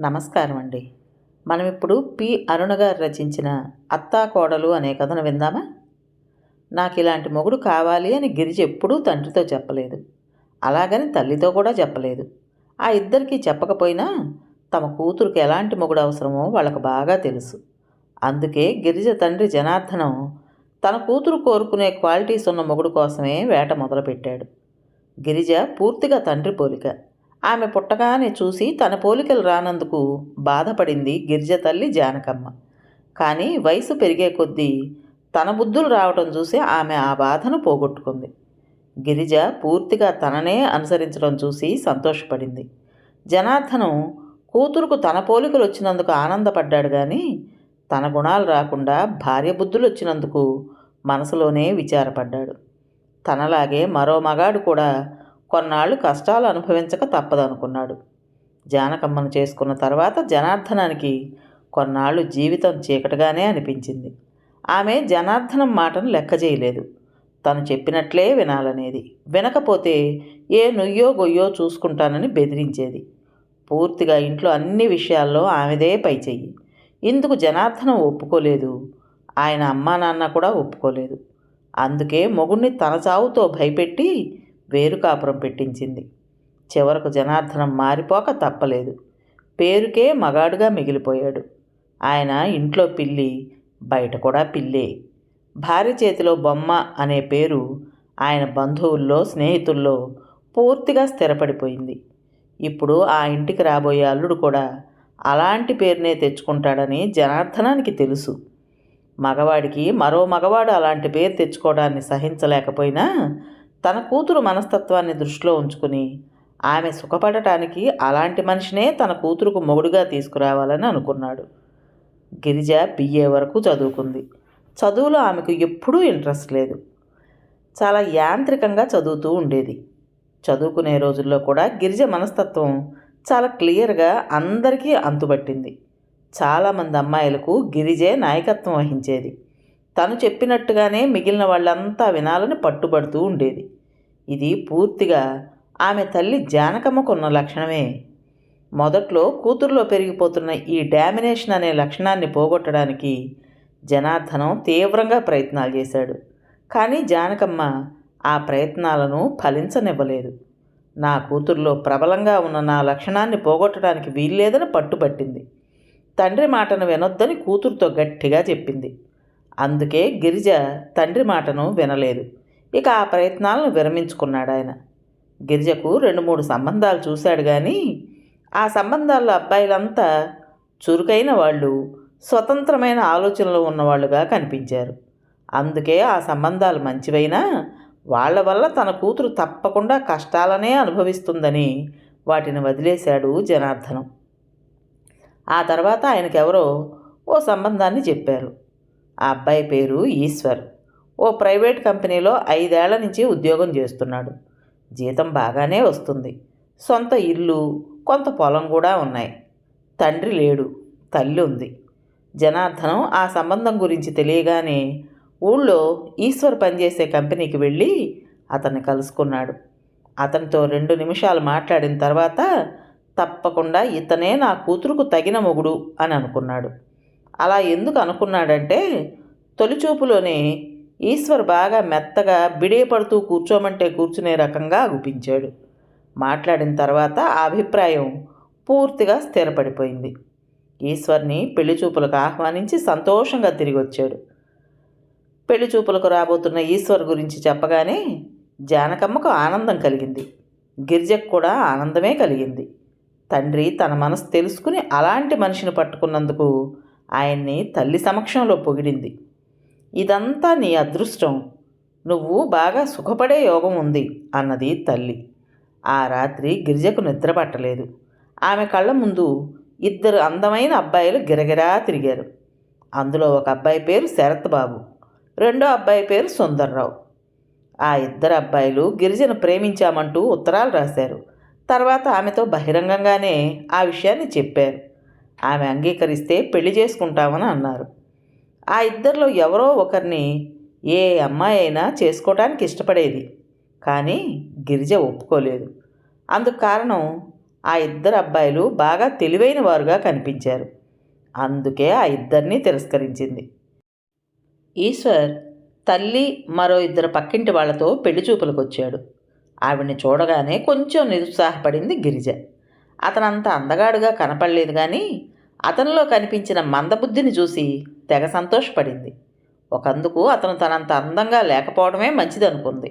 నమస్కారం అండి మనం ఇప్పుడు పి. అరుణ గారు రచించిన అత్తా కోడలు అనే కథను విందామా? నాకు ఇలాంటి మొగుడు కావాలి అని గిరిజ ఎప్పుడూ తండ్రితో చెప్పలేదు. అలాగని తల్లితో కూడా చెప్పలేదు. ఆ ఇద్దరికీ చెప్పకపోయినా తమ కూతురుకి ఎలాంటి మొగుడు అవసరమో వాళ్ళకు బాగా తెలుసు. అందుకే గిరిజ తండ్రి జనార్దనం తన కూతురు కోరుకునే క్వాలిటీస్ ఉన్న మొగుడు కోసమే వేట మొదలుపెట్టాడు. గిరిజ పూర్తిగా తండ్రి పోలిక. ఆమె పుట్టగానే చూసి తన పోలికలు రానందుకు బాధపడింది గిరిజ తల్లి జానకమ్మ. కానీ వయసు పెరిగే కొద్దీ తన బుద్ధులు రావటం చూసి ఆమె ఆ బాధను పోగొట్టుకుంది. గిరిజ పూర్తిగా తననే అనుసరించడం చూసి సంతోషపడింది. జనార్దనం కూతురుకు తన పోలికలు వచ్చినందుకు ఆనందపడ్డాడు కానీ తన గుణాలు రాకుండా భార్య బుద్ధులు వచ్చినందుకు మనసులోనే విచారపడ్డాడు. తనలాగే మరో మగాడు కూడా కొన్నాళ్ళు కష్టాలు అనుభవించక తప్పదనుకున్నాడు. జానకమ్మను చేసుకున్న తర్వాత జనార్దనానికి కొన్నాళ్ళు జీవితం చీకటిగానే అనిపించింది. ఆమె జనార్దనం మాటను లెక్క చేయలేదు. తను చెప్పినట్లే వినాలనేది. వినకపోతే ఏ నుయ్యో గొయ్యో చూసుకుంటానని బెదిరించేది. పూర్తిగా ఇంట్లో అన్ని విషయాల్లో ఆమెదే పై చెయ్యి ఇందుకు జనార్దనం ఒప్పుకోలేదు. ఆయన అమ్మా నాన్న కూడా ఒప్పుకోలేదు. అందుకే మొగుణ్ణి తన చావుతో భయపెట్టి వేరు కాపురం పెట్టించింది. చివరకు జనార్దనం మారిపోక తప్పలేదు. పేరుకే మగాడుగా మిగిలిపోయాడు. ఆయన ఇంట్లో పిల్లి బయట కూడా పిల్లే. భార్య చేతిలో బొమ్మ అనే పేరు ఆయన బంధువుల్లో స్నేహితుల్లో పూర్తిగా స్థిరపడిపోయింది. ఇప్పుడు ఆ ఇంటికి రాబోయే అల్లుడు కూడా అలాంటి పేరునే తెచ్చుకుంటాడని జనార్దనానికి తెలుసు. మగవాడికి మరో మగవాడు అలాంటి పేరు తెచ్చుకోవడాన్ని సహించలేకపోయినా తన కూతురు మనస్తత్వాన్ని దృష్టిలో ఉంచుకుని ఆమె సుఖపడటానికి అలాంటి మనిషినే తన కూతురుకు మొగుడుగా తీసుకురావాలని అనుకున్నాడు. గిరిజ బిఏ వరకు చదువుకుంది. చదువులో ఆమెకు ఎప్పుడూ ఇంట్రెస్ట్ లేదు. చాలా యాంత్రికంగా చదువుతూ ఉండేది. చదువుకునే రోజుల్లో కూడా గిరిజ మనస్తత్వం చాలా క్లియర్గా అందరికీ అంతుపట్టింది. చాలామంది అమ్మాయిలకు గిరిజే నాయకత్వం వహించేది. తను చెప్పినట్టుగానే మిగిలిన వాళ్ళంతా వినాలని పట్టుబడుతూ ఉండేది. ఇది పూర్తిగా ఆమె తల్లి జానకమ్మకున్న లక్షణమే. మొదట్లో కూతురులో పెరిగిపోతున్న ఈ డామినేషన్ అనే లక్షణాన్ని పోగొట్టడానికి జనార్దనం తీవ్రంగా ప్రయత్నాలు చేశాడు. కానీ జానకమ్మ ఆ ప్రయత్నాలను ఫలించనివ్వలేదు. నా కూతుర్లో ప్రబలంగా ఉన్న నా లక్షణాన్ని పోగొట్టడానికి వీల్లేదని పట్టుబట్టింది. తండ్రి మాటను వినొద్దని కూతురుతో గట్టిగా చెప్పింది. అందుకే గిరిజ తండ్రి మాటను వినలేదు. ఇక ఆ ప్రయత్నాలను విరమించుకున్నాడు ఆయన. గిరిజకు రెండు మూడు సంబంధాలు చూశాడు కానీ ఆ సంబంధాల్లో అబ్బాయిలంతా చురుకైన వాళ్ళు స్వతంత్రమైన ఆలోచనలు ఉన్నవాళ్ళుగా కనిపించారు. అందుకే ఆ సంబంధాలు మంచివైనా వాళ్ళ వల్ల తన కూతురు తప్పకుండా కష్టాలనే అనుభవిస్తుందని వాటిని వదిలేశాడు జనార్దనం. ఆ తర్వాత ఆయనకెవరో ఓ సంబంధాన్ని చెప్పారు. ఆ అబ్బాయి పేరు ఈశ్వర్. ఓ ప్రైవేట్ కంపెనీలో ఐదేళ్ళ నుంచి ఉద్యోగం చేస్తున్నాడు. జీతం బాగానే వస్తుంది. సొంత ఇల్లు కొంత పొలం కూడా ఉన్నాయి. తండ్రి లేడు తల్లి ఉంది. జనార్దనం ఆ సంబంధం గురించి తెలియగానే ఊళ్ళో ఈశ్వర్ పనిచేసే కంపెనీకి వెళ్ళి అతన్ని కలుసుకున్నాడు. అతనితో రెండు నిమిషాలు మాట్లాడిన తర్వాత తప్పకుండా ఇతనే నా కూతురుకు తగిన మొగుడు అని అనుకున్నాడు. అలా ఎందుకు అనుకున్నాడంటే తొలిచూపులోనే ఈశ్వర్ బాగా మెత్తగా బిడేపడుతూ కూర్చోమంటే కూర్చునే రకంగా అగుపించాడు. మాట్లాడిన తర్వాత ఆ అభిప్రాయం పూర్తిగా స్థిరపడిపోయింది. ఈశ్వర్ని పెళ్ళి చూపులకు ఆహ్వానించి సంతోషంగా తిరిగి వచ్చాడు పెళ్ళి చూపులకు రాబోతున్న ఈశ్వర్ గురించి చెప్పగానే జానకమ్మకు ఆనందం కలిగింది. గిరిజకు కూడా ఆనందమే కలిగింది. తండ్రి తన మనసు తెలుసుకుని అలాంటి మనిషిని పట్టుకున్నందుకు ఆయన్ని తల్లి సమక్షంలో పొగిడింది. ఇదంతా నీ అదృష్టం. నువ్వు బాగా సుఖపడే యోగం ఉంది అన్నది తల్లి. ఆ రాత్రి గిరిజకు నిద్ర పట్టలేదు. ఆమె కళ్ళ ముందు ఇద్దరు అందమైన అబ్బాయిలు గిరగిరా తిరిగారు. అందులో ఒక అబ్బాయి పేరు శరత్ బాబు రెండో అబ్బాయి పేరు సుందర్రావు. ఆ ఇద్దరు అబ్బాయిలు గిరిజను ప్రేమించామంటూ ఉత్తరాలు రాశారు. తర్వాత ఆమెతో బహిరంగంగానే ఆ విషయాన్ని చెప్పారు. ఆమె అంగీకరిస్తే పెళ్ళి చేసుకుంటామని అన్నారు. ఆ ఇద్దరిలో ఎవరో ఒకరిని ఏ అమ్మాయి అయినా చేసుకోవటానికి ఇష్టపడేది. కానీ గిరిజ ఒప్పుకోలేదు. అందుకు కారణం ఆ ఇద్దరు అబ్బాయిలు బాగా తెలివైన వారుగా కనిపించారు. అందుకే ఆ ఇద్దరిని తిరస్కరించింది. ఈశ్వర్ తల్లి మరో ఇద్దరు పక్కింటి వాళ్ళతో పెళ్ళి చూపులకు వచ్చాడు ఆవిడ్ని చూడగానే కొంచెం నిరుత్సాహపడింది గిరిజ. అతనంత అందగాడుగా కనపడలేదు కానీ అతనిలో కనిపించిన మందబుద్ధిని చూసి తెగ సంతోషపడింది. ఒకందుకు అతను తనంత అందంగా లేకపోవడమే మంచిదనుకుంది.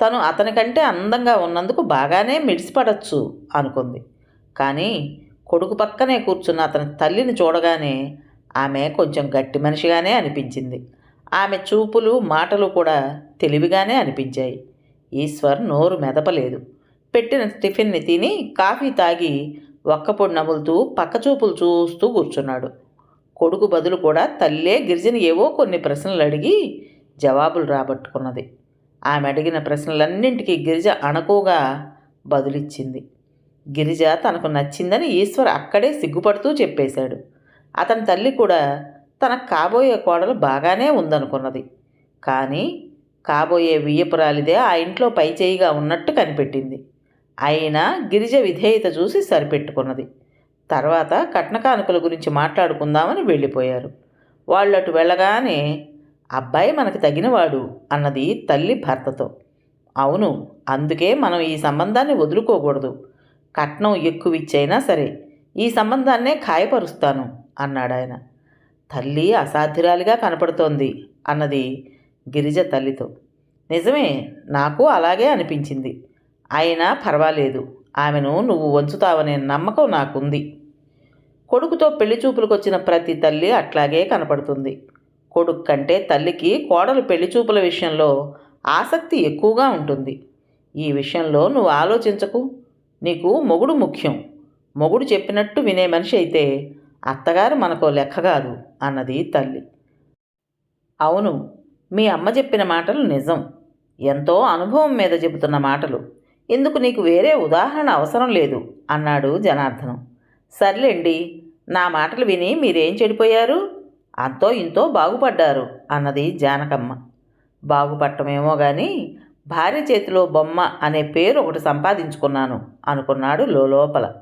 తను అతనికంటే అందంగా ఉన్నందుకు బాగానే మిడిసిపడచ్చు అనుకుంది. కానీ కొడుకు పక్కనే కూర్చున్న అతని తల్లిని చూడగానే ఆమె కొంచెం గట్టి మనిషిగానే అనిపించింది. ఆమె చూపులు మాటలు కూడా తెలివిగానే అనిపించాయి. ఈశ్వర్ నోరు మెదపలేదు. పెట్టిన టిఫిన్ని తిని కాఫీ తాగి ఒక్కపొడి నములుతూ పక్కచూపులు చూస్తూ కూర్చున్నాడు. కొడుకు బదులు కూడా తల్లే గిరిజన ఏవో కొన్ని ప్రశ్నలు అడిగి జవాబులు రాబట్టుకున్నది. ఆమె అడిగిన ప్రశ్నలన్నింటికీ గిరిజ అణకుగా బదులిచ్చింది. గిరిజ తనకు నచ్చిందని ఈశ్వర్ అక్కడే సిగ్గుపడుతూ చెప్పేశాడు. అతని తల్లి కూడా తనకు కాబోయే కోడలు బాగానే ఉందనుకున్నది. కానీ కాబోయే వియ్యపురాలిదే ఆ ఇంట్లో పైచేయిగా ఉన్నట్టు కనిపెట్టింది. అయినా గిరిజ విధేయత చూసి సరిపెట్టుకున్నది. తర్వాత కట్నకానుకల గురించి మాట్లాడుకుందామని వెళ్ళిపోయారు. వాళ్ళు అటు వెళ్ళగానే అబ్బాయి మనకు తగినవాడు అన్నది తల్లి భర్తతో. అవును అందుకే మనం ఈ సంబంధాన్ని వదులుకోకూడదు. కట్నం ఎక్కువ ఇచ్చైనా సరే ఈ సంబంధాన్నే ఖాయపరుస్తాను అన్నాడు ఆయన. తల్లి అసాధ్యురాలిగా కనపడుతోంది అన్నది గిరిజ తల్లితో. నిజమే నాకు అలాగే అనిపించింది. అయినా పర్వాలేదు. ఆమెను నువ్వు వంచుతావనే నమ్మకం నాకుంది. కొడుకుతో పెళ్ళి చూపులకు వచ్చిన ప్రతి తల్లి అట్లాగే కనపడుతుంది. కొడుకు కంటే తల్లికి కోడలు పెళ్ళి చూపుల విషయంలో ఆసక్తి ఎక్కువగా ఉంటుంది. ఈ విషయంలో నువ్వు ఆలోచించకు. నీకు మొగుడు ముఖ్యం. మొగుడు చెప్పినట్టు వినే మనిషి అయితే అత్తగారు మనకో లెక్క కాదు అన్నది తల్లి. అవును మీ అమ్మ చెప్పిన మాటలు నిజం. ఎంతో అనుభవం మీద చెబుతున్న మాటలు. ఇందుకు నీకు వేరే ఉదాహరణ అవసరం లేదు అన్నాడు జనార్దనం. సర్లేండి నా మాటలు విని మీరేం చెడిపోయారు? అంతో ఇంతో బాగుపడ్డారు అన్నది జానకమ్మ. బాగుపడటమేమో కానీ భార్య చేతిలో బొమ్మ అనే పేరు ఒకటి సంపాదించుకున్నాను అనుకున్నాడు లోపల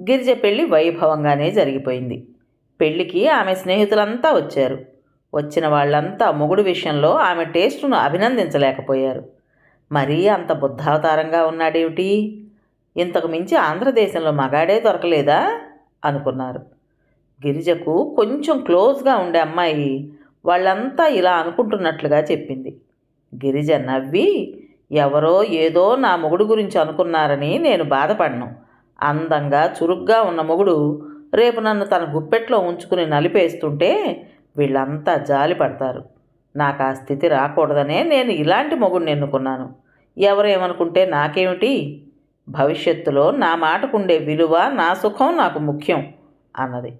గిరిజ పెళ్ళి వైభవంగానే జరిగిపోయింది. పెళ్ళికి ఆమె స్నేహితులంతా వచ్చారు. వచ్చిన వాళ్ళంతా మొగుడు విషయంలో ఆమె టేస్టును అభినందించలేకపోయారు. మరీ అంత బుద్ధావతారంగా ఉన్నాడేమిటి? ఇంతకు మించి ఆంధ్రదేశంలో మగాడే దొరకలేదా? అనుకున్నారు. గిరిజకు కొంచెం క్లోజ్గా ఉండే అమ్మాయి వాళ్ళంతా ఇలా అనుకుంటున్నట్లుగా చెప్పింది. గిరిజ నవ్వి ఎవరో ఏదో నా మొగుడు గురించి అనుకున్నారని నేను బాధపడను. అందంగా చురుగ్గా ఉన్న మొగుడు రేపు నన్ను తన గుప్పెట్లో ఉంచుకుని నలిపేస్తుంటే వీళ్ళంతా జాలి పడతారు. నాకు ఆ స్థితి రాకూడదనే నేను ఇలాంటి మొగుడిని ఎన్నుకున్నాను. ఎవరేమనుకుంటే నాకేమిటి? భవిష్యత్తులో నా మాటకుండే విలువ నా సుఖం నాకు ముఖ్యం అన్నది.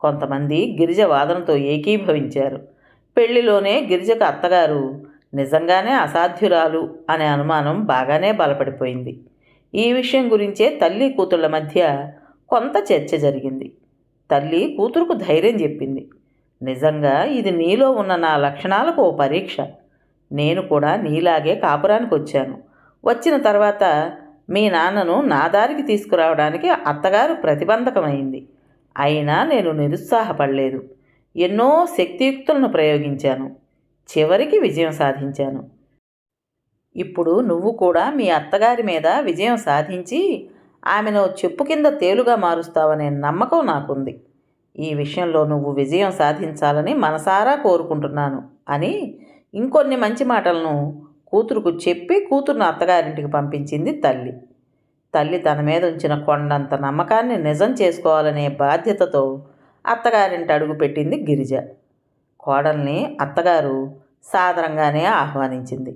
కొంతమంది గిరిజ వాదనతో ఏకీభవించారు. పెళ్ళిలోనే గిరిజకు అత్తగారు నిజంగానే అసాధ్యురాలు అనే అనుమానం బాగానే బలపడిపోయింది. ఈ విషయం గురించే తల్లి కూతుళ్ళ మధ్య కొంత చర్చ జరిగింది. తల్లి కూతురుకు ధైర్యం చెప్పింది. నిజంగా ఇది నీలో ఉన్న నా లక్షణాలకు ఓ పరీక్ష. నేను కూడా నీలాగే కాపురానికి వచ్చాను వచ్చిన తర్వాత మీ నాన్నను నా దారికి తీసుకురావడానికి అత్తగారు ప్రతిబంధకమైంది. అయినా నేను నిరుత్సాహపడలేదు. ఎన్నో శక్తియుక్తులను ప్రయోగించాను. చివరికి విజయం సాధించాను. ఇప్పుడు నువ్వు కూడా మీ అత్తగారి మీద విజయం సాధించి ఆమెను చెప్పు కింద తేలుగా మారుస్తావనే నమ్మకం నాకుంది. ఈ విషయంలో నువ్వు విజయం సాధించాలని మనసారా కోరుకుంటున్నాను అని ఇంకొన్ని మంచి మాటలను కూతురుకు చెప్పి కూతురును అత్తగారింటికి పంపించింది తల్లి. తల్లి తన మీద ఉంచిన కొండంత నమ్మకాన్ని నిజం చేసుకోవాలనే బాధ్యతతో అత్తగారింటి అడుగుపెట్టింది గిరిజ. కోడల్ని అత్తగారు సాదరంగానే ఆహ్వానించింది.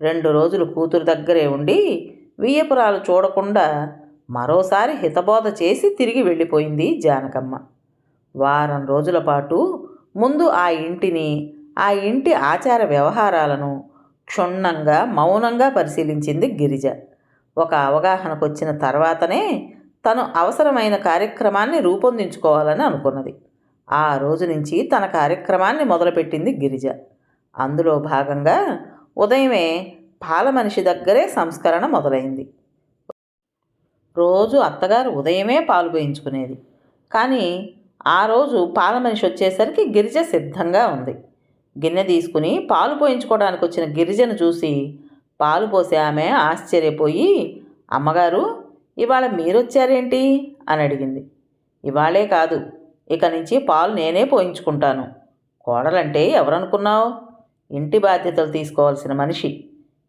రెండు రోజులు కూతురు దగ్గరే ఉండి వియ్యపురాలు చూడకుండా మరోసారి హితబోధ చేసి తిరిగి వెళ్ళిపోయింది జానకమ్మ. వారం రోజుల పాటు ముందు ఆ ఇంటిని ఆ ఇంటి ఆచార వ్యవహారాలను క్షుణ్ణంగా మౌనంగా పరిశీలించింది గిరిజ. ఒక అవగాహనకు వచ్చిన తర్వాతనే తను అవసరమైన కార్యక్రమాన్ని రూపొందించుకోవాలని అనుకున్నది. ఆ రోజు నుంచి తన కార్యక్రమాన్ని మొదలుపెట్టింది గిరిజ. అందులో భాగంగా ఉదయమే పాల మనిషి దగ్గరే సంస్కరణ మొదలైంది. రోజు అత్తగారు ఉదయమే పాలు పోయించుకునేది. కానీ ఆ రోజు పాల మనిషి వచ్చేసరికి గిరిజ సిద్ధంగా ఉంది. గిన్నె తీసుకుని పాలు పోయించుకోవడానికి వచ్చిన గిరిజను చూసి పాలు పోసే ఆమె ఆశ్చర్యపోయి అమ్మగారు ఇవాళ మీరొచ్చారేంటి? అని అడిగింది. ఇవాళే కాదు ఇక నుంచి పాలు నేనే పోయించుకుంటాను. కోడలంటే ఎవరనుకున్నావు? ఇంటి బాధ్యతలు తీసుకోవాల్సిన మనిషి.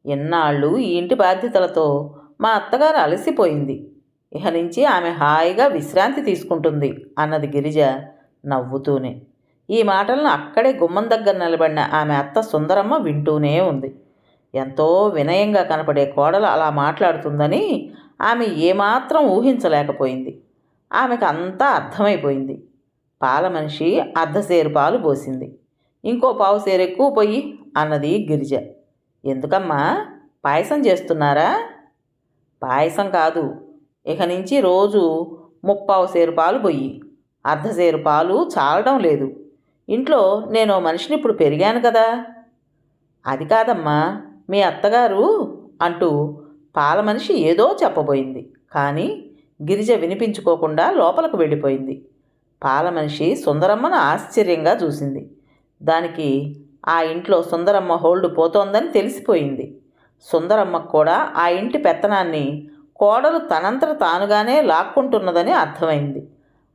ఇన్నాళ్ళు ఈ ఇంటి బాధ్యతలతో మా అత్తగారు అలసిపోయింది. ఇక నుంచి ఆమె హాయిగా విశ్రాంతి తీసుకుంటుంది అన్నది గిరిజ నవ్వుతూనే. ఈ మాటలను అక్కడే గుమ్మం దగ్గర నిలబడిన ఆమె అత్త సుందరమ్మ వింటూనే ఉంది. ఎంతో వినయంగా కనపడే కోడలు అలా మాట్లాడుతుందని ఆమె ఏమాత్రం ఊహించలేకపోయింది. ఆమెకు అంతా అర్థమైపోయింది. పాల మనిషి అర్ధసేరు పాలు పోసింది. ఇంకో పావు సేరు ఎక్కువ పోయి అన్నది గిరిజ. ఎందుకమ్మా? పాయసం చేస్తున్నారా? పాయసం కాదు. ఇక నుంచి రోజు ముప్పావు సేరు పాలు పొయ్యి అర్ధసేరు పాలు చాలడం లేదు. ఇంట్లో నేను మనిషిని ఇప్పుడు పెరిగాను కదా. అది కాదమ్మా మీ అత్తగారు అంటూ పాల మనిషి ఏదో చెప్పబోయింది. కానీ గిరిజ వినిపించుకోకుండా లోపలకు వెళ్ళిపోయింది. పాల మనిషి సుందరమ్మను ఆశ్చర్యంగా చూసింది. దానికి ఆ ఇంట్లో సుందరమ్మ హోల్డ్ పోతోందని తెలిసిపోయింది. సుందరమ్మకు కూడా ఆ ఇంటి పెత్తనాన్ని కోడలు తనంతట తానుగానే లాక్కుంటున్నదని అర్థమైంది.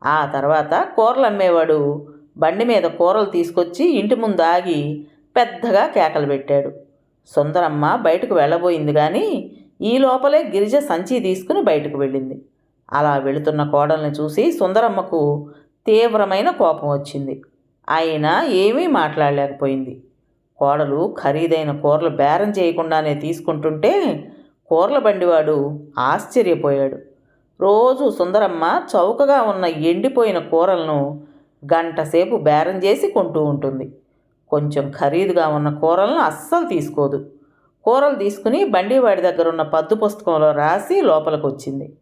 ఆ తర్వాత కూరలు అమ్మేవాడు బండి మీద కూరలు తీసుకొచ్చి ఇంటి ముందు ఆగి పెద్దగా కేకలు పెట్టాడు. సుందరమ్మ బయటకు వెళ్ళబోయింది కానీ ఈ లోపలే గిరిజ సంచి తీసుకుని బయటకు వెళ్ళింది. అలా వెళుతున్న కోడల్ని చూసి సుందరమ్మకు తీవ్రమైన కోపం వచ్చింది. అయినా ఏమీ మాట్లాడలేకపోయింది. కోడలు ఖరీదైన కూరలు బేరం చేయకుండానే తీసుకుంటుంటే కూరల బండివాడు ఆశ్చర్యపోయాడు. రోజు సుందరమ్మ చౌకగా ఉన్న ఎండిపోయిన కూరలను గంటసేపు బేరం చేసి కొంటూ ఉంటుంది. కొంచెం ఖరీదుగా ఉన్న కూరలను అస్సలు తీసుకోదు. కూరలు తీసుకుని బండివాడి దగ్గర ఉన్న పద్దు పుస్తకంలో రాసి లోపలికి వచ్చింది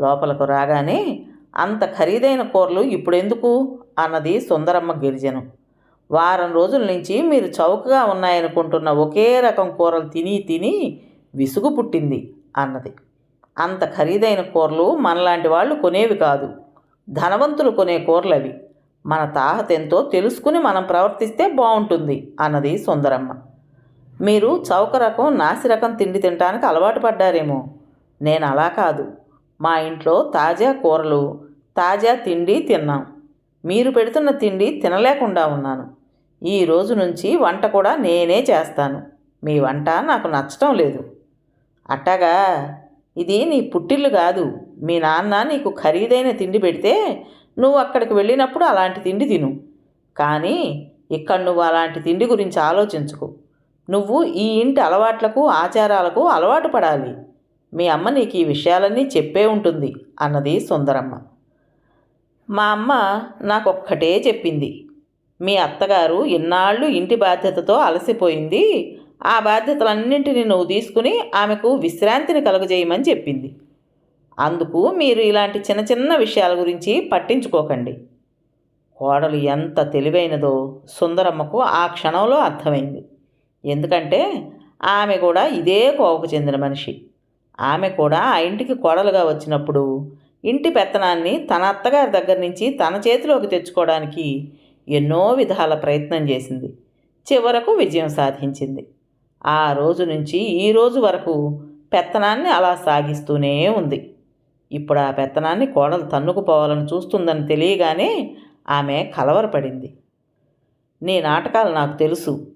లోపలకు రాగానే అంత ఖరీదైన కూరలు ఇప్పుడెందుకు? అన్నది సుందరమ్మ గిరిజనం. వారం రోజుల నుంచి మీరు చౌకగా ఉన్నాయనుకుంటున్న ఒకే రకం కూరలు తిని తిని విసుగు పుట్టింది అన్నది. అంత ఖరీదైన కూరలు మనలాంటి వాళ్ళు కొనేవి కాదు. ధనవంతులు కొనే కూరలు అవి మన తాహతెంతో తెలుసుకుని మనం ప్రవర్తిస్తే బాగుంటుంది అన్నది సుందరమ్మ. మీరు చౌక రకం నాసి రకం తిండి తినడానికి అలవాటు పడ్డారేమో. నేను అలా కాదు. మా ఇంట్లో తాజా కూరలు తాజా తిండి తిన్నాం. మీరు పెడుతున్న తిండి తినలేకుండా ఉన్నాను. ఈ రోజు నుంచి వంట కూడా నేనే చేస్తాను. మీ వంట నాకు నచ్చటం లేదు. అట్టగా ఇది నీ పుట్టిల్లు కాదు. మీ నాన్న నీకు ఖరీదైన తిండి పెడితే నువ్వు అక్కడికి వెళ్ళినప్పుడు అలాంటి తిండి తిను. కానీ ఇక్కడ నువ్వు అలాంటి తిండి గురించి ఆలోచించుకో. నువ్వు ఈ ఇంటి అలవాట్లకు ఆచారాలకు అలవాటు పడాలి. మీ అమ్మ నీకు ఈ విషయాలన్నీ చెప్పే ఉంటుంది అన్నది సుందరమ్మ. మా అమ్మ నాకొక్కటే చెప్పింది. మీ అత్తగారు ఇన్నాళ్ళు ఇంటి బాధ్యతతో అలసిపోయింది. ఆ బాధ్యతలన్నింటినీ నువ్వు తీసుకుని ఆమెకు విశ్రాంతిని కలుగజేయమని చెప్పింది. అందుకు మీరు ఇలాంటి చిన్న చిన్న విషయాల గురించి పట్టించుకోకండి. కోడలు ఎంత తెలివైనదో సుందరమ్మకు ఆ క్షణంలో అర్థమైంది. ఎందుకంటే ఆమె కూడా ఇదే కోవకు చెందిన మనిషి. ఆమె కూడా ఆ ఇంటికి కోడలుగా వచ్చినప్పుడు ఇంటి పెత్తనాన్ని తన అత్తగారి దగ్గర నుంచి తన చేతిలోకి తెచ్చుకోవడానికి ఎన్నో విధాల ప్రయత్నం చేసింది. చివరకు విజయం సాధించింది. ఆ రోజు నుంచి ఈ రోజు వరకు పెత్తనాన్ని అలా సాగిస్తూనే ఉంది. ఇప్పుడు ఆ పెత్తనాన్ని కోడలు తన్నుకుపోవాలని చూస్తుందని తెలియగానే ఆమె కలవరపడింది. నీ నాటకాలు నాకు తెలుసు.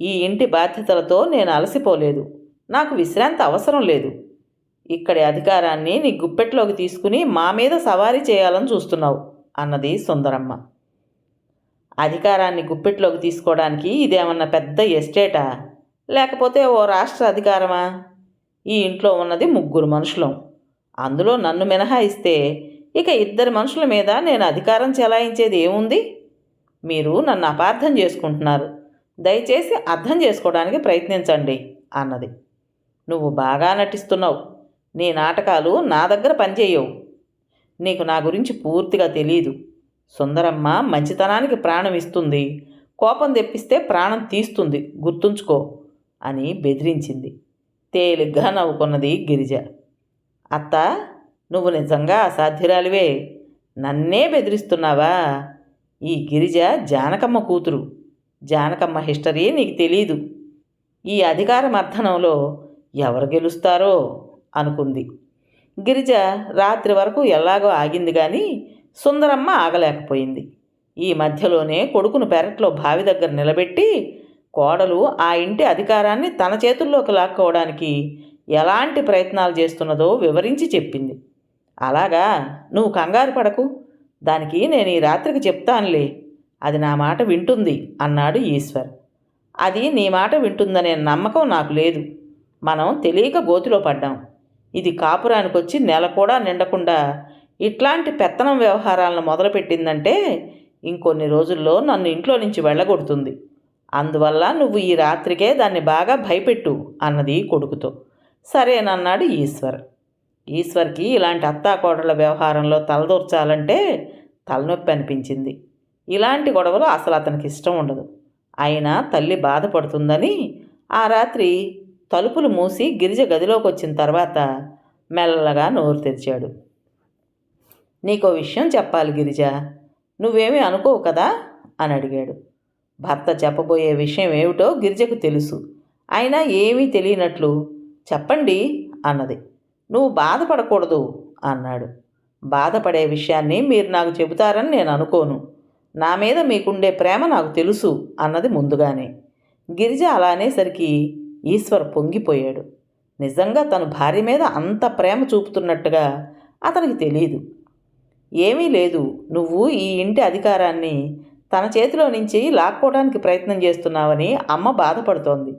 ఈ ఇంటి బాధ్యతలతో నేను అలసిపోలేదు. నాకు విశ్రాంతి అవసరం లేదు. ఇక్కడి అధికారాన్ని నీ గుప్పెట్లోకి తీసుకుని మా మీద సవారీ చేయాలని చూస్తున్నావు అన్నది సుందరమ్మ. అధికారాన్ని గుప్పెట్లోకి తీసుకోవడానికి ఇదేమన్నా పెద్ద ఎస్టేటా? లేకపోతే ఓ రాష్ట్ర అధికారమా? ఈ ఇంట్లో ఉన్నది ముగ్గురు మనుషులం. అందులో నన్ను మినహాయిస్తే ఇక ఇద్దరు మనుషుల మీద నేను అధికారం చెలాయించేది ఏముంది? మీరు నన్ను అపార్థం చేసుకుంటున్నారు. దయచేసి అర్థం చేసుకోవడానికి ప్రయత్నించండి అన్నది. నువ్వు బాగా నటిస్తున్నావు. నీ నాటకాలు నా దగ్గర పనిచేయవు. నీకు నా గురించి పూర్తిగా తెలియదు సుందరమ్మ మంచితనానికి ప్రాణం ఇస్తుంది. కోపం తెప్పిస్తే ప్రాణం తీస్తుంది. గుర్తుంచుకో అని బెదిరించింది. తేలిగ్గా నవ్వుకున్నది గిరిజ. అత్త నువ్వు నిజంగా అసాధ్యురాలివే. నన్నే బెదిరిస్తున్నావా? ఈ గిరిజ జానకమ్మ కూతురు. జానకమ్మ హిస్టరీ నీకు తెలీదు. ఈ అధికార మర్ధనంలో ఎవరు గెలుస్తారో అనుకుంది. గిరిజ రాత్రి వరకు ఎలాగో ఆగింది కానీ సుందరమ్మ ఆగలేకపోయింది. ఈ మధ్యలోనే కొడుకును పెరట్లో బావి దగ్గర నిలబెట్టి కోడలు ఆ ఇంటి అధికారాన్ని తన చేతుల్లోకి లాక్కోవడానికి ఎలాంటి ప్రయత్నాలు చేస్తున్నదో వివరించి చెప్పింది. అలాగా నువ్వు కంగారు పడకు. దానికి నేను ఈ రాత్రికి చెప్తానులే. అది నా మాట వింటుంది అన్నాడు ఈశ్వర్. అది నీ మాట వింటుందనే నమ్మకం నాకు లేదు. మనం తెలియక గోతిలో పడ్డాం. ఇది కాపురానికి వచ్చి నెల కూడా నిండకుండా ఇట్లాంటి పెత్తనం వ్యవహారాలను మొదలుపెట్టిందంటే ఇంకొన్ని రోజుల్లో నన్ను ఇంట్లో నుంచి వెళ్ళగొడుతుంది. అందువల్ల నువ్వు ఈ రాత్రికే దాన్ని బాగా భయపెట్టు అన్నది కొడుకుతో. సరేనన్నాడు ఈశ్వర్. ఈశ్వర్కి ఇలాంటి అత్తాకోడళ్ళ వ్యవహారంలో తలదూర్చాలంటే తలనొప్పి అనిపించింది. ఇలాంటి గొడవలు అసలు అతనికి ఇష్టం ఉండదు. అయినా తల్లి బాధపడుతుందని ఆ రాత్రి తలుపులు మూసి గిరిజ గదిలోకి వచ్చిన తర్వాత మెల్లగా నోరు తెరిచాడు. నీకో విషయం చెప్పాలి గిరిజ. నువ్వేమీ అనుకోవు కదా? అని అడిగాడు. భర్త చెప్పబోయే విషయం ఏమిటో గిరిజకు తెలుసు. అయినా ఏమీ తెలియనట్లు చెప్పండి అన్నది. నువ్వు బాధపడకూడదు అన్నాడు. బాధపడే విషయాన్ని మీరు నాకు చెబుతారని నేను అనుకోను. నా మీద మీకుండే ప్రేమ నాకు తెలుసు అన్నది ముందుగానే. గిరిజ అలా అనేసరికి ఈశ్వర్ పొంగిపోయాడు. నిజంగా తను భార్య మీద అంత ప్రేమ చూపుతున్నట్టుగా అతనికి తెలియదు ఏమీ లేదు. నువ్వు ఈ ఇంటి అధికారాన్ని తన చేతిలో నుంచి లాక్కోవడానికి ప్రయత్నం చేస్తున్నావని అమ్మ బాధపడుతోంది.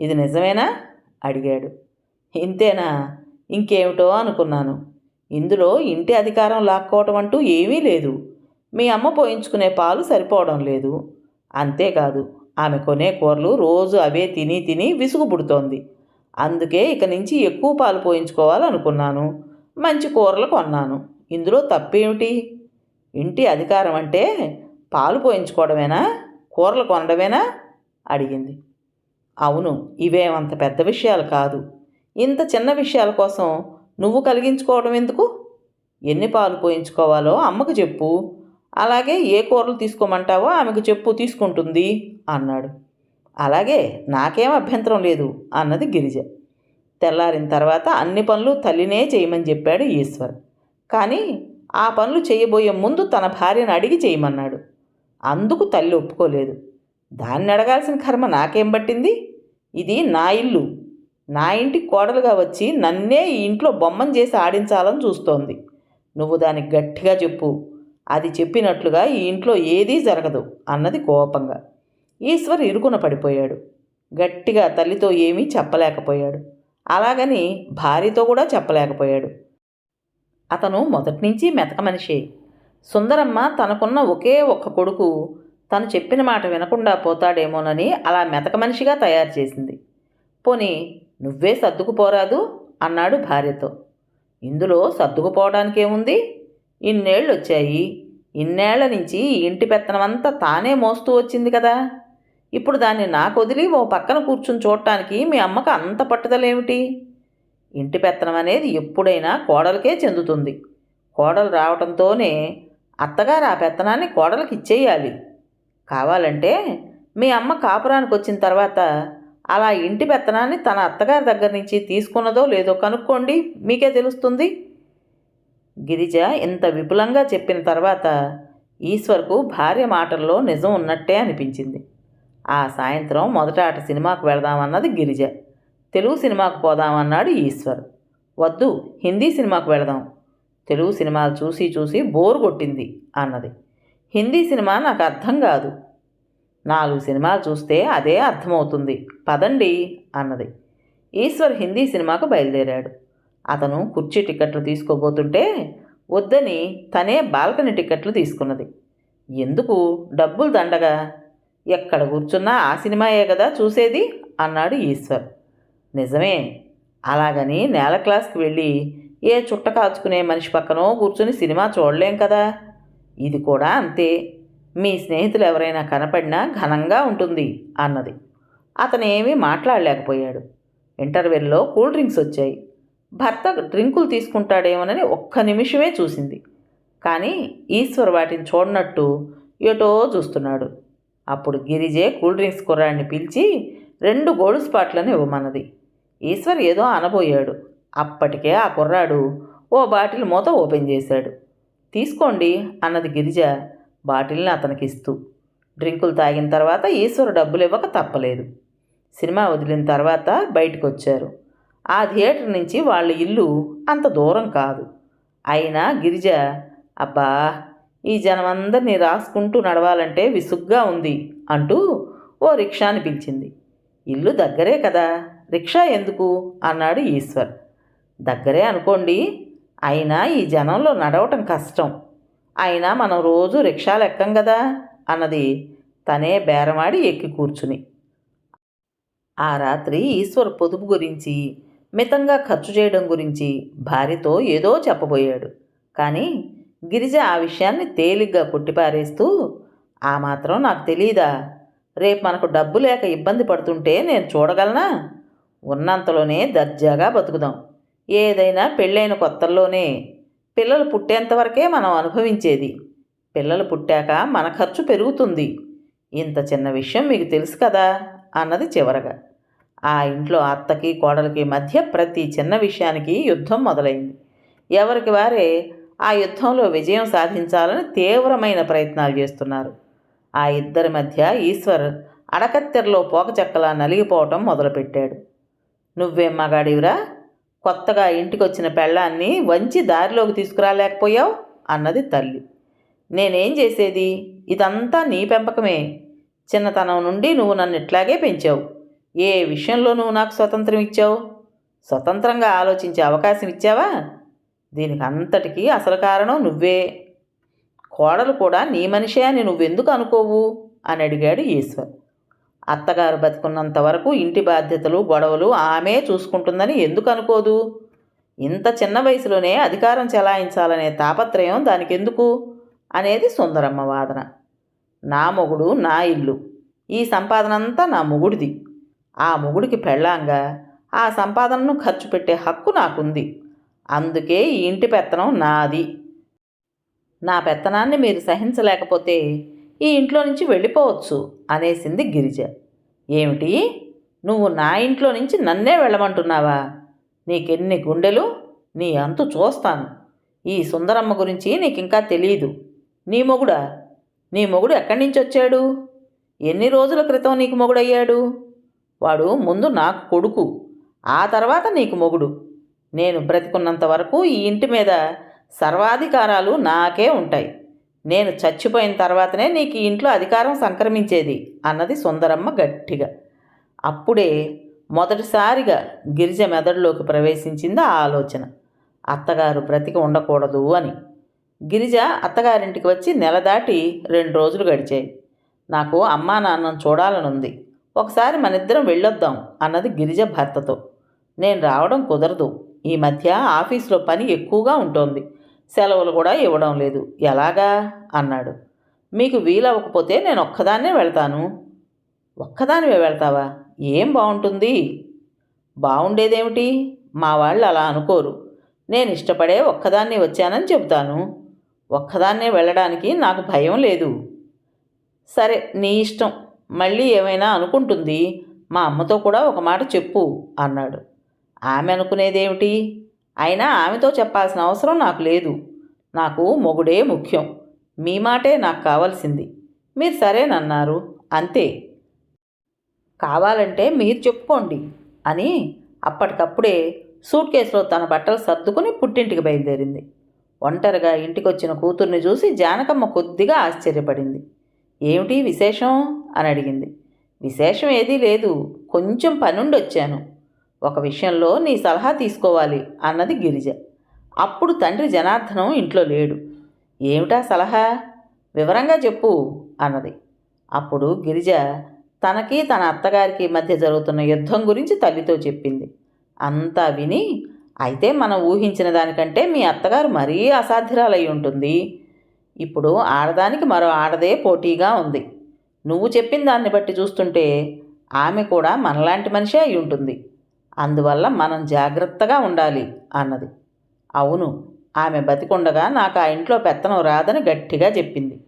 ఇది నిజమేనా? అడిగాడు. ఇంతేనా? ఇంకేమిటో అనుకున్నాను. ఇందులో ఇంటి అధికారం లాక్కోవటం అంటూ ఏమీ లేదు. మీ అమ్మ పోయించుకునే పాలు సరిపోవడం లేదు. అంతేకాదు ఆమె కొనే కూరలు రోజు అవే తిని తిని విసుగు పుడుతోంది అందుకే ఇక నుంచి ఎక్కువ పాలు పోయించుకోవాలనుకున్నాను. మంచి కూరలు కొన్నాను. ఇందులో తప్పేమిటి? ఇంటి అధికారం అంటే పాలు పోయించుకోవడమేనా? కూరలు కొనడమేనా? అడిగింది. అవును ఇవేమంత పెద్ద విషయాలు కాదు. ఇంత చిన్న విషయాల కోసం నువ్వు కలిగించుకోవడం ఎందుకు? ఎన్ని పాలు పోయించుకోవాలో అమ్మకు చెప్పు. అలాగే ఏ కూరలు తీసుకోమంటావో ఆమెకు చెప్పు తీసుకుంటుంది అన్నాడు. అలాగే నాకేం అభ్యంతరం లేదు అన్నది గిరిజ. తెల్లారిన తర్వాత అన్ని పనులు తల్లినే చేయమని చెప్పాడు ఈశ్వర్. కానీ ఆ పనులు చేయబోయే ముందు తన భార్యను అడిగి చేయమన్నాడు. అందుకు తల్లి ఒప్పుకోలేదు. దాన్ని అడగాల్సిన కర్మ నాకేం పట్టింది? ఇది నా ఇల్లు. నా ఇంటి కోడలుగా వచ్చి నన్నే ఈ ఇంట్లో బొమ్మను చేసి ఆడించాలని చూస్తోంది. నువ్వు దానికి గట్టిగా చెప్పు. అది చెప్పినట్లుగా ఈ ఇంట్లో ఏదీ జరగదు అన్నది కోపంగా. ఈశ్వర్ ఇరుకున పడిపోయాడు. గట్టిగా తల్లితో ఏమీ చెప్పలేకపోయాడు. అలాగని భార్యతో కూడా చెప్పలేకపోయాడు. అతను మొదటి నుంచి మెతక మనిషే. సుందరమ్మ తనకున్న ఒకే ఒక్క కొడుకు తను చెప్పిన మాట వినకుండా పోతాడేమోనని అలా మెతక మనిషిగా తయారు చేసింది. పోనీ నువ్వే సర్దుకుపోరాదు అన్నాడు భార్యతో. ఇందులో సర్దుకుపోవడానికేముంది? ఇన్నేళ్ళు వచ్చాయి ఇన్నేళ్ళ నుంచి ఈ ఇంటి పెత్తనమంతా తానే మోస్తూ వచ్చింది కదా. ఇప్పుడు దాన్ని నాకు వదిలి ఓ పక్కన కూర్చుని చూడటానికి మీ అమ్మకు అంత పట్టుదలేమిటి? ఇంటి పెత్తనం అనేది ఎప్పుడైనా కోడలకే చెందుతుంది. కోడలు రావడంతోనే అత్తగారు ఆ పెత్తనాన్ని కోడలకి ఇచ్చేయాలి. కావాలంటే మీ అమ్మ కాపురానికి వచ్చిన తర్వాత అలా ఇంటి పెత్తనాన్ని తన అత్తగారి దగ్గర నుంచి తీసుకున్నదో లేదో కనుక్కోండి మీకే తెలుస్తుంది. గిరిజ ఇంత విపులంగా చెప్పిన తర్వాత ఈశ్వర్కు భార్య మాటల్లో నిజం ఉన్నట్టే అనిపించింది. ఆ సాయంత్రం మొదట ఆట సినిమాకు వెళదామన్నది గిరిజ. తెలుగు సినిమాకు పోదామన్నాడు ఈశ్వర్. వద్దు హిందీ సినిమాకు వెళదాం. తెలుగు సినిమాలు చూసి చూసి బోర్ కొట్టింది అన్నది. హిందీ సినిమా నాకు అర్థం కాదు. నాలుగు సినిమాలు చూస్తే అదే అర్థమవుతుంది. పదండి అన్నది. ఈశ్వర్ హిందీ సినిమాకు బయలుదేరాడు. అతను కుర్చీ టికెట్లు తీసుకోబోతుంటే వద్దని తనే బాల్కనీ టికెట్లు తీసుకున్నది. ఎందుకు? డబ్బులు దండగా? ఎక్కడ కూర్చున్నా ఆ సినిమాయే కదా చూసేది? అన్నాడు ఈశ్వర్. నిజమే. అలాగని నేల క్లాస్కి వెళ్ళి ఏ చుట్ట కాల్చుకునే మనిషి పక్కనో కూర్చుని సినిమా చూడలేం కదా? ఇది కూడా అంతే. మీ స్నేహితులు ఎవరైనా కనపడినా ఘనంగా ఉంటుంది అన్నది. అతను ఏమీ మాట్లాడలేకపోయాడు. ఇంటర్వెల్లో కూల్ డ్రింక్స్ వచ్చాయి. భర్త డ్రింకులు తీసుకుంటాడేమోనని ఒక్క నిమిషమే చూసింది. కానీ ఈశ్వర్ వాటిని చూడనట్టు ఎటో చూస్తున్నాడు. అప్పుడు గిరిజే కూల్ డ్రింక్స్ కుర్రాడిని పిలిచి రెండు గోల్డ్ స్పాట్లను ఇవ్వమన్నది. ఈశ్వర్ ఏదో అనబోయాడు. అప్పటికే ఆ కుర్రాడు ఓ బాటిల్ మూత ఓపెన్ చేశాడు. తీసుకోండి అన్నది గిరిజ. బాటిల్ని అతనికి ఇస్తూ డ్రింకులు తాగిన తర్వాత ఈశ్వర్ డబ్బులు ఇవ్వక తప్పలేదు. సినిమా వదిలిన తర్వాత బయటకు వచ్చారు ఆ థియేటర్ నుంచి వాళ్ళ ఇల్లు అంత దూరం కాదు. అయినా గిరిజ అబ్బా ఈ జనమందరినీ రాసుకుంటూ నడవాలంటే విసుగ్గా ఉంది అంటూ ఓ రిక్షాని పిలిచింది. ఇల్లు దగ్గరే కదా రిక్షా ఎందుకు? అన్నాడు ఈశ్వర్. దగ్గరే అనుకోండి అయినా ఈ జనంలో నడవటం కష్టం. అయినా మనం రోజు రిక్షాలు ఎక్కం కదా అన్నది తనే బేరమాడి ఎక్కి కూర్చుని. ఆ రాత్రి ఈశ్వర్ పొదుపు గురించి మితంగా ఖర్చు చేయడం గురించి భార్యతో ఏదో చెప్పబోయాడు. కానీ గిరిజ ఆ విషయాన్ని తేలిగ్గా కొట్టిపారేస్తూ ఆ మాత్రం నాకు తెలీదా? రేపు మనకు డబ్బు లేక ఇబ్బంది పడుతుంటే నేను చూడగలనా? ఉన్నంతలోనే దర్జాగా బతుకుదాం. ఏదైనా పెళ్ళైన కొత్తల్లోనే పిల్లలు పుట్టేంతవరకే మనం అనుభవించేది. పిల్లలు పుట్టాక మన ఖర్చు పెరుగుతుంది. ఇంత చిన్న విషయం మీకు తెలుసు కదా అన్నది చివరగా. ఆ ఇంట్లో అత్తకి కోడలికి మధ్య ప్రతి చిన్న విషయానికి యుద్ధం మొదలైంది. ఎవరికి వారే ఆ యుద్ధంలో విజయం సాధించాలని తీవ్రమైన ప్రయత్నాలు చేస్తున్నారు. ఆ ఇద్దరి మధ్య ఈశ్వర్ అడకత్తెరలో పోకచెక్కలా నలిగిపోవటం మొదలుపెట్టాడు. నువ్వేం మగాడివిరా? కొత్తగా ఇంటికి వచ్చిన పెళ్ళాన్ని వంచి దారిలోకి తీసుకురాలేకపోయావు? అన్నది తల్లి. నేనేం చేసేది? ఇదంతా నీ పెంపకమే. చిన్నతనం నుండి నువ్వు నన్ను ఇట్లాగే పెంచావు. ఏ విషయంలో నువ్వు నాకు స్వతంత్రం ఇచ్చావు? స్వతంత్రంగా ఆలోచించే అవకాశం ఇచ్చావా? దీనికి అంతటికీ అసలు కారణం నువ్వే. కోడలు కూడా నీ మనిషే అని నువ్వెందుకు అనుకోవు? అని అడిగాడు ఈశ్వర్. అత్తగారు బతుకున్నంత వరకు ఇంటి బాధ్యతలు గొడవలు ఆమె చూసుకుంటుందని ఎందుకు అనుకోదు? ఇంత చిన్న వయసులోనే అధికారం చెలాయించాలనే తాపత్రయం దానికెందుకు? అనేది సుందరమ్మ వాదన. నా మొగుడు నా ఇల్లు. ఈ సంపాదన అంతా నా మొగుడిది. ఆ మొగుడికి పెళ్ళాంగా ఆ సంపాదనను ఖర్చు పెట్టే హక్కు నాకుంది. అందుకే ఈ ఇంటి పెత్తనం నాది. నా పెత్తనాన్ని మీరు సహించలేకపోతే ఈ ఇంట్లో నుంచి వెళ్ళిపోవచ్చు అనేసింది గిరిజ. ఏమిటి? నువ్వు నా ఇంట్లో నుంచి నన్నే వెళ్ళమంటున్నావా? నీకెన్ని గుండెలు? నీ అంతు చూస్తాను. ఈ సుందరమ్మ గురించి నీకింకా తెలియదు నీ మొగుడా? నీ మొగుడు ఎక్కడి నుంచి వచ్చాడు? ఎన్ని రోజుల క్రితం నీకు మొగుడయ్యాడు? వాడు ముందు నాకు కొడుకు ఆ తర్వాత నీకు మొగుడు. నేను బ్రతికున్నంత వరకు ఈ ఇంటి మీద సర్వాధికారాలు నాకే ఉంటాయి. నేను చచ్చిపోయిన తర్వాతనే నీకు ఈ ఇంట్లో అధికారం సంక్రమించేది అన్నది సుందరమ్మ గట్టిగా. అప్పుడే మొదటిసారిగా గిరిజ మెదడులోకి ప్రవేశించింది ఆ ఆలోచన. అత్తగారు బ్రతికి ఉండకూడదు అని. గిరిజ అత్తగారింటికి వచ్చి నెల దాటి రెండు రోజులు గడిచాయి. నాకు అమ్మా నాన్నను చూడాలనుంది. ఒకసారి మనిద్దరం వెళ్ళొద్దాం అన్నది గిరిజ భర్తతో. నేను రావడం కుదరదు. ఈ మధ్య ఆఫీస్లో పని ఎక్కువగా ఉంటుంది. సెలవులు కూడా ఇవ్వడం లేదు. ఎలాగా? అన్నాడు. మీకు వీలవ్వకపోతే నేను ఒక్కదాన్నే వెళ్తాను. ఒక్కదానివే వెళ్తావా? ఏం బాగుంటుంది బాగుండేదేమిటి మా వాళ్ళు అలా అనుకోరు. నేను ఇష్టపడే ఒక్కదాన్ని వచ్చానని చెబుతాను. ఒక్కదాన్నే వెళ్ళడానికి నాకు భయం లేదు. సరే నీ ఇష్టం. మళ్ళీ ఏమైనా అనుకుంటుంది? మా అమ్మతో కూడా ఒక మాట చెప్పు అన్నాడు. ఆమె అనుకునేదేమిటి? అయినా ఆమెతో చెప్పాల్సిన అవసరం నాకు లేదు. నాకు మొగుడే ముఖ్యం. మీ మాటే నాకు కావాల్సింది. మీరు సరేనన్నారు. అంతే. కావాలంటే మీరు చెప్పుకోండి అని అప్పటికప్పుడే సూట్ కేసులో తన బట్టలు సర్దుకుని పుట్టింటికి బయలుదేరింది. ఒంటరిగా ఇంటికొచ్చిన కూతుర్ని చూసి జానకమ్మ కొద్దిగా ఆశ్చర్యపడింది. ఏమిటి విశేషం? అని అడిగింది. విశేషం ఏదీ లేదు. కొంచెం పనుండి వచ్చాను ఒక విషయంలో నీ సలహా తీసుకోవాలి అన్నది గిరిజ. అప్పుడు తండ్రి జనార్దనం ఇంట్లో లేడు. ఏమిటా సలహా? వివరంగా చెప్పు అన్నది. అప్పుడు గిరిజ తనకి తన అత్తగారికి మధ్య జరుగుతున్న యుద్ధం గురించి తల్లితో చెప్పింది. అంతా విని అయితే మనం ఊహించిన దానికంటే మీ అత్తగారు మరీ అసాధ్యురాలై ఉంటుంది. ఇప్పుడు ఆడదానికి మరో ఆడదే పోటీగా ఉంది. నువ్వు చెప్పిన దాన్ని బట్టి చూస్తుంటే ఆమె కూడా మనలాంటి మనిషే అయి ఉంటుంది. అందువల్ల మనం జాగ్రత్తగా ఉండాలి అన్నది. అవును ఆమె బతికుండగా నాకు ఆ ఇంట్లో పెత్తనం రాదని గట్టిగా చెప్పింది.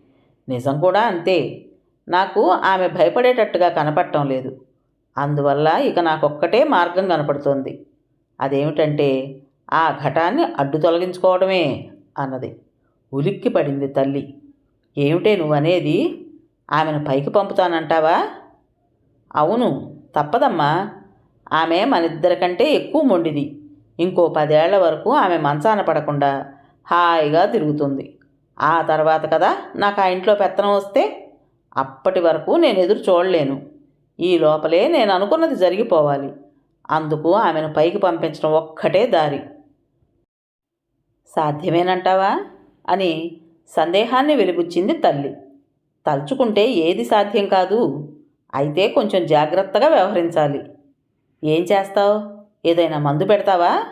నిజం కూడా అంతే. నాకు ఆమె భయపడేటట్టుగా కనపడటం లేదు. అందువల్ల ఇక నాకొక్కటే మార్గం కనపడుతోంది. అదేమిటంటే ఆ ఘటాన్ని అడ్డు తొలగించుకోవడమే అన్నది. ఉలిక్కి పడింది తల్లి. ఏమిటే నువ్వనేది? ఆమెను పైకి పంపుతానంటావా? అవును తప్పదమ్మా. ఆమె మనిద్దరికంటే ఎక్కువ మొండిది. ఇంకో పదేళ్ళ వరకు ఆమె మంచాన పడకుండా హాయిగా తిరుగుతుంది. ఆ తర్వాత కదా నాకు ఆ ఇంట్లో పెత్తనం వస్తే? అప్పటి వరకు నేను ఎదురు చూడలేను. ఈ లోపలే నేను అనుకున్నది జరిగిపోవాలి. అందుకు ఆమెను పైకి పంపించడం ఒక్కటే దారి. సాధ్యమేనంటావా? అని సందేహాన్ని వెలిబుచ్చింది తల్లి. తలుచుకుంటే ఏది సాధ్యం కాదు. అయితే కొంచెం జాగ్రత్తగా వ్యవహరించాలి. ఏం చేస్తావు? ఏదైనా మందు పెడతావా?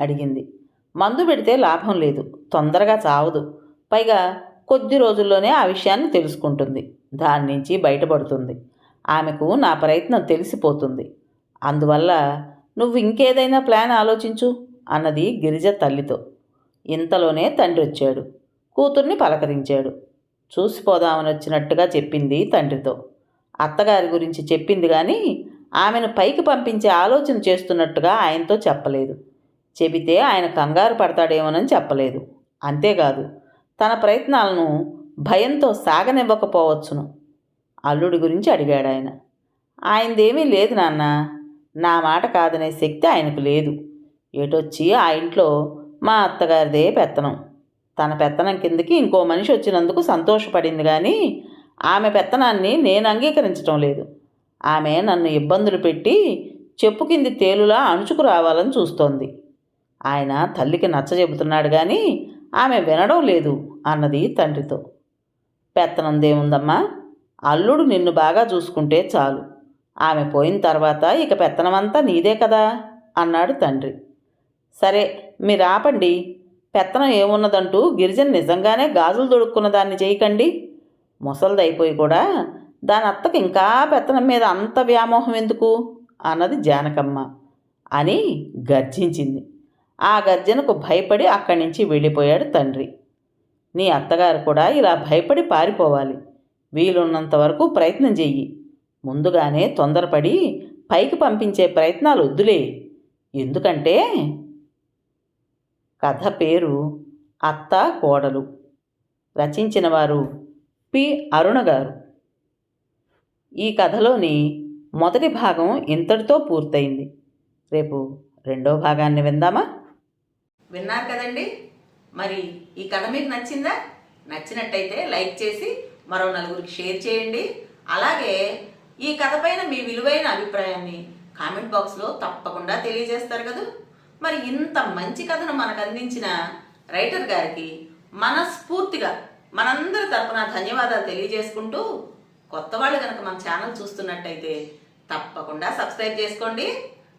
అడిగింది. మందు పెడితే లాభం లేదు. తొందరగా చావదు. పైగా కొద్ది రోజుల్లోనే ఆ విషయాన్ని తెలుసుకుంటుంది. దాని నుంచి బయటపడుతుంది. ఆమెకు నా ప్రయత్నం తెలిసిపోతుంది. అందువల్ల నువ్వు ఇంకేదైనా ప్లాన్ ఆలోచించు అన్నది గిరిజ తల్లితో. ఇంతలోనే తండ్రి వచ్చాడు. కూతుర్ని పలకరించాడు. చూసిపోదామని వచ్చినట్టుగా చెప్పింది తండ్రితో. అత్తగారి గురించి చెప్పింది కానీ ఆమెను పైకి పంపించే ఆలోచన చేస్తున్నట్టుగా ఆయనతో చెప్పలేదు. చెబితే ఆయన కంగారు పడతాడేమోనని చెప్పలేదు. అంతేకాదు తన ప్రయత్నాలను భయంతో సాగనివ్వకపోవచ్చును. అల్లుడి గురించి అడిగాడు ఆయన ఆయనదేమీ లేదు నాన్న. నా మాట కాదనే శక్తి ఆయనకు లేదు. ఎటొచ్చి ఆ ఇంట్లో మా అత్తగారిదే పెత్తనం. తన పెత్తనం కిందకి ఇంకో మనిషి వచ్చినందుకు సంతోషపడింది కానీ ఆమె పెత్తనాన్ని నేను అంగీకరించడం లేదు. ఆమె నన్ను ఇబ్బందులు పెట్టి చెప్పు కింది తేలులా అణుచుకు రావాలని చూస్తోంది. ఆయన తల్లికి నచ్చ చెబుతున్నాడు కానీ ఆమె వినడం లేదు అన్నది తండ్రితో. పెత్తనందేముందమ్మా? అల్లుడు నిన్ను బాగా చూసుకుంటే చాలు. ఆమె పోయిన తర్వాత ఇక పెత్తనమంతా నీదే కదా? అన్నాడు తండ్రి. సరే మీరు ఆపండి. పెత్తనం ఏమున్నదంటూ గిరిజన్ నిజంగానే గాజులు దొడుక్కున్న దాన్ని చేయకండి. ముసలిదైపోయి కూడా దాని అత్తకి ఇంకా పెత్తనం మీద అంత వ్యామోహం ఎందుకు? అన్నది జానకమ్మ. అని గర్జించింది. ఆ గర్జనకు భయపడి అక్కడి నుంచి వెళ్ళిపోయాడు తండ్రి. నీ అత్తగారు కూడా ఇలా భయపడి పారిపోవాలి. వీలున్నంత వరకు ప్రయత్నం చెయ్యి. ముందుగానే తొందరపడి పైకి పంపించే ప్రయత్నాలు వద్దులే. ఎందుకంటే కథ పేరు అత్త కోడలు. రచించిన వారు పి. అరుణ గారు ఈ కథలోని మొదటి భాగం ఇంతటితో పూర్తయింది. రేపు రెండో భాగాన్ని విందామా? విన్నారు కదండి. మరి ఈ కథ మీకు నచ్చిందా? నచ్చినట్టయితే లైక్ చేసి మరో నలుగురికి షేర్ చేయండి. అలాగే ఈ కథ పైన మీ విలువైన అభిప్రాయాన్ని కామెంట్ బాక్స్లో తప్పకుండా తెలియజేస్తారు కదా. మరి ఇంత మంచి కథను మనకు అందించిన రైటర్ గారికి మనస్ఫూర్తిగా మనందరి తరపున ధన్యవాదాలు తెలియజేసుకుంటూ కొత్త వాళ్ళు కనుక మన ఛానల్ చూస్తున్నట్టయితే తప్పకుండా సబ్స్క్రైబ్ చేసుకోండి.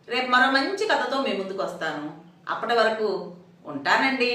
రేపు మరో మంచి కథతో మీ ముందుకు వస్తాను. అప్పటి వరకు ఉంటానండి.